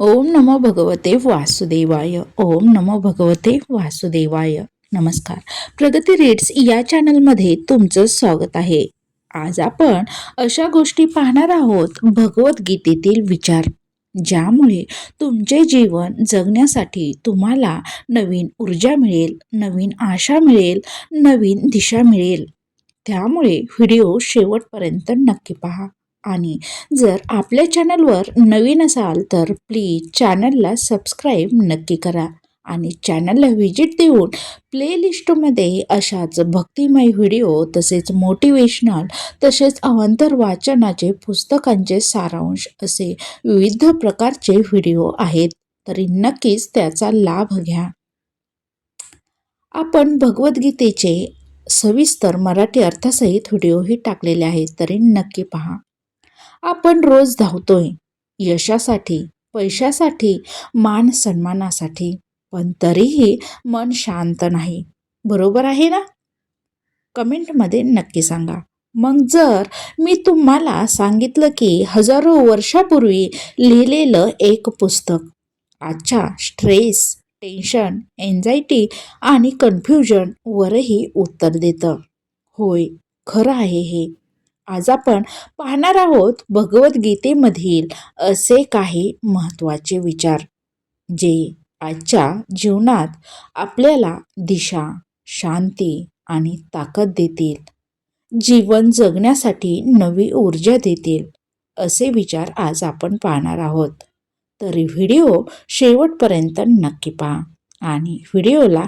ओम नमो भगवते वासुदेवाय. ओम नमो भगवते वासुदेवाय. नमस्कार. प्रगती रेट्स या चॅनलमध्ये तुमचं स्वागत आहे. आज आपण अशा गोष्टी पाहणार आहोत भगवद्गीतेतील विचार ज्यामुळे तुमचे जीवन जगण्यासाठी तुम्हाला नवीन ऊर्जा मिळेल नवीन आशा मिळेल नवीन दिशा मिळेल. त्यामुळे व्हिडिओ शेवटपर्यंत नक्की पहा. आणि जर आपल्या चॅनलवर नवीन असाल तर प्लीज चॅनलला सबस्क्राईब नक्की करा आणि चॅनलला व्हिजिट देऊन प्लेलिस्टमध्ये अशाच भक्तिमय व्हिडिओ तसेच मोटिवेशनल तसेच अवांतर वाचनाचे पुस्तकांचे सारांश असे विविध प्रकारचे व्हिडिओ आहेत. तरी नक्कीच त्याचा लाभ घ्या. आपण भगवद्गीतेचे सविस्तर मराठी अर्थासहित व्हिडिओही टाकलेले आहेत. तरी नक्की पहा. आपण रोज धावतोय. यशासाठी पैशासाठी मान सन्मानासाठी. पण तरीही मन शांत नाही. बरोबर आहे ना? कमेंटमध्ये नक्की सांगा. मग जर मी तुम्हाला सांगितलं की हजारो वर्षापूर्वी लिहिलेलं एक पुस्तक आजच्या स्ट्रेस टेन्शन एन्झायटी आणि कन्फ्युजन वरही उत्तर देतं. होय खरं आहे हे. आज आपण पाहणार आहोत भगवद्गीतेमधील असे काही महत्त्वाचे विचार जे आजच्या जीवनात आपल्याला दिशा शांती आणि ताकद देतील. जीवन जगण्यासाठी नवी ऊर्जा देतील असे विचार आज आपण पाहणार आहोत. तरी व्हिडिओ शेवटपर्यंत नक्की पहा आणि व्हिडिओला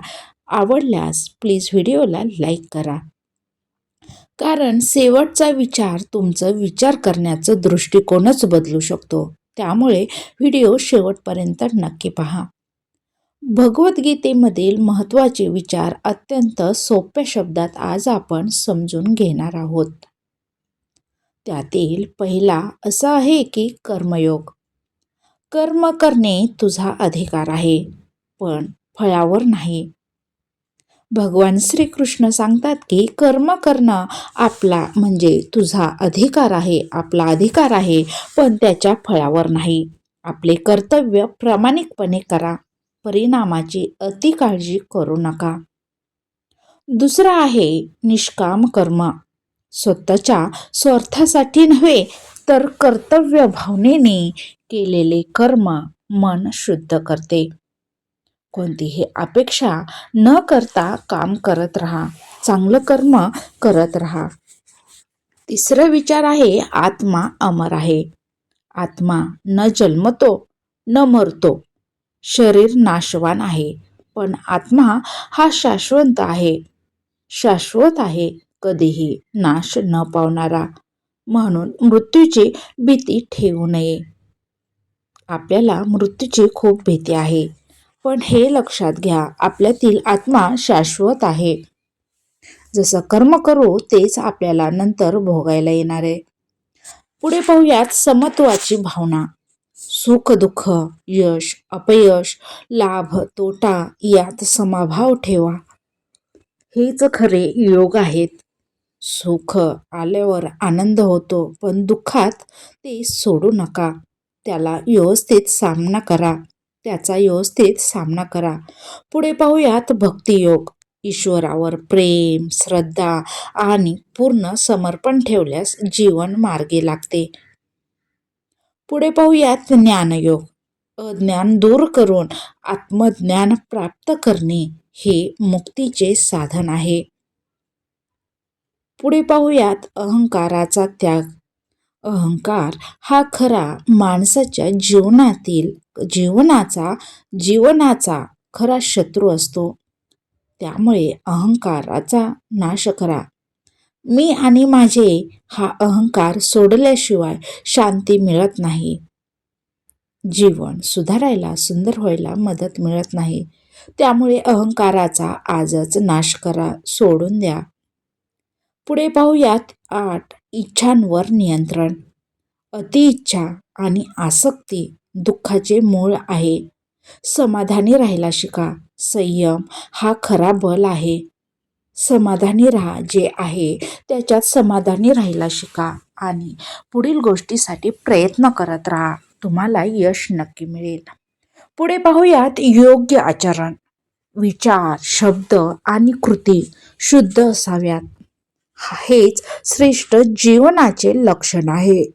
आवडल्यास प्लीज व्हिडिओला लाईक करा. कारण शेवटचा विचार तुमचं विचार करण्याचं दृष्टिकोनच बदलू शकतो. त्यामुळे व्हिडिओ शेवटपर्यंत नक्की पहा. भगवद्गीतेमधील महत्त्वाचे विचार अत्यंत सोप्या शब्दात आज आपण समजून घेणार आहोत. त्यातील पहिला असा आहे की कर्मयोग. कर्म करणे तुझा अधिकार आहे पण फळावर नाही. भगवान श्रीकृष्ण सांगतात की कर्म करणं आपला म्हणजे तुझा अधिकार आहे आपला अधिकार आहे पण त्याच्या फळावर नाही. आपले कर्तव्य प्रामाणिकपणे करा. परिणामाची अति काळजी करू नका. दुसरं आहे निष्काम कर्म. स्वतःच्या स्वार्थासाठी नव्हे तर कर्तव्य भावनेने केलेले कर्म मन शुद्ध करते. कोणतीही अपेक्षा न करता काम करत राहा. चांगलं कर्म करत राहा. तिसरं विचार आहे आत्मा अमर आहे. आत्मा न जन्मतो न मरतो. शरीर नाशवान आहे पण आत्मा हा शाश्वत आहे. शाश्वत आहे कधीही नाश न पावणारा. म्हणून मृत्यूची भीती ठेवू नये. आपल्याला मृत्यूची खूप भीती आहे. पण हे लक्षात घ्या आपल्यातील आत्मा शाश्वत आहे. जसं कर्म करू तेच आपल्याला नंतर भोगायला येणार आहे. पुढे पाहूयात समत्वाची भावना. सुख दुःख यश अपयश लाभ तोटा यात समाभाव ठेवा. हेच खरे योग आहेत. सुख आल्यावर आनंद होतो पण दुःखात ते सोडू नका. त्याला व्यवस्थित सामना करा. त्याचा व्यवस्थित सामना करा. पुढे पाहूयात भक्तियोग ईश्वरावर प्रेम श्रद्धा आणि पूर्ण समर्पण ठेवल्यास जीवन मार्गी लागते. पुढे पाहूयात ज्ञानयोग. अज्ञान दूर करून आत्मज्ञान प्राप्त करणे हे मुक्तीचे साधन आहे. पुढे पाहूयात अहंकाराचा त्याग. अहंकार हा खरा माणसाच्या जीवनातील जीवनाचा जीवनाचा खरा शत्रू असतो. त्यामुळे अहंकाराचा नाश करा. मी आणि माझे हा अहंकार सोडल्याशिवाय शांती मिळत नाही. जीवन सुधारायला सुंदर व्हायला मदत मिळत नाही. त्यामुळे अहंकाराचा आजच नाश करा सोडून द्या. पुढे पाहूयात आठ इच्छांवर नियंत्रण. अतिइच्छा आणि आसक्ती दुःखाचे मूळ आहे. समाधानी राहायला शिका. संयम हा खरा बल आहे. समाधानी राहा जे आहे त्याच्यात समाधानी राहायला शिका आणि पुढील गोष्टीसाठी प्रयत्न करत राहा. तुम्हाला यश नक्की मिळेल. पुढे पाहूयात योग्य आचरण. विचार शब्द आणि कृती शुद्ध असाव्यात. हेच श्रेष्ठ जीवनाचे लक्षण आहे.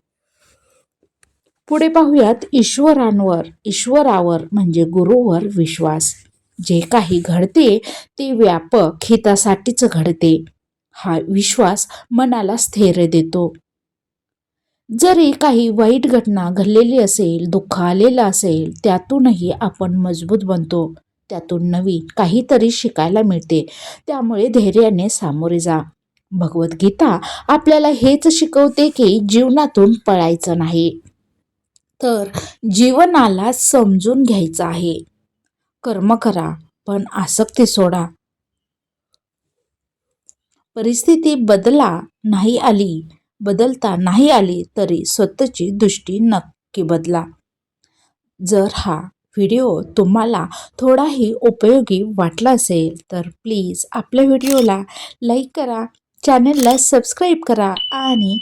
पुढे पाहूयात ईश्वरांवर ईश्वरावर म्हणजे गुरुवर विश्वास. जे काही घडते ते व्यापक हितासाठीच घडते. हा विश्वास मनाला स्थैर्य देतो. जरी काही वाईट घटना घडलेली असेल दुःख आलेलं असेल त्यातूनही आपण मजबूत बनतो. त्यातून नवीन काहीतरी शिकायला मिळते. त्यामुळे धैर्याने सामोरे जा. भगवद्गीता आपल्याला हेच शिकवते की जीवनातून पळायचं नाही. तर जीवनाला समजून घ्यायचं आहे. कर्म करा पण आसक्ती सोडा. परिस्थिती बदला नाही आली बदलता नाही आली तरी स्वतःची दृष्टी नक्की बदला. जर हा व्हिडिओ तुम्हाला थोडाही उपयोगी वाटला असेल तर प्लीज आपल्या व्हिडिओला लाईक करा चॅनलला सबस्क्राईब करा आणि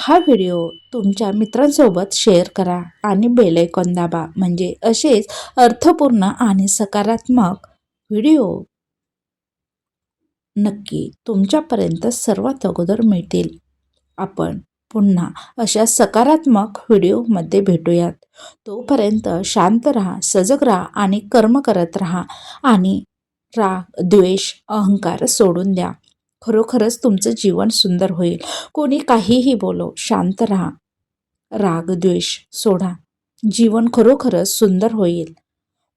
हा व्हिडिओ तुमच्या मित्रांसोबत शेअर करा आणि बेल दाबा. म्हणजे असेच अर्थपूर्ण आणि सकारात्मक व्हिडिओ नक्की तुमच्यापर्यंत सर्वात अगोदर मिळतील. आपण पुन्हा अशा सकारात्मक व्हिडिओमध्ये भेटूयात. तोपर्यंत शांत राहा सजग राहा आणि कर्म करत राहा आणि राग द्वेष अहंकार सोडून द्या. खरोखरच तुमचं जीवन सुंदर होईल. कोणी काहीही बोलो शांत राहा. राग द्वेष सोडा. जीवन खरोखरच सुंदर होईल.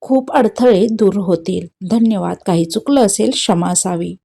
खूप अडथळे दूर होतील. धन्यवाद. काही चुकलं असेल क्षमा असावी.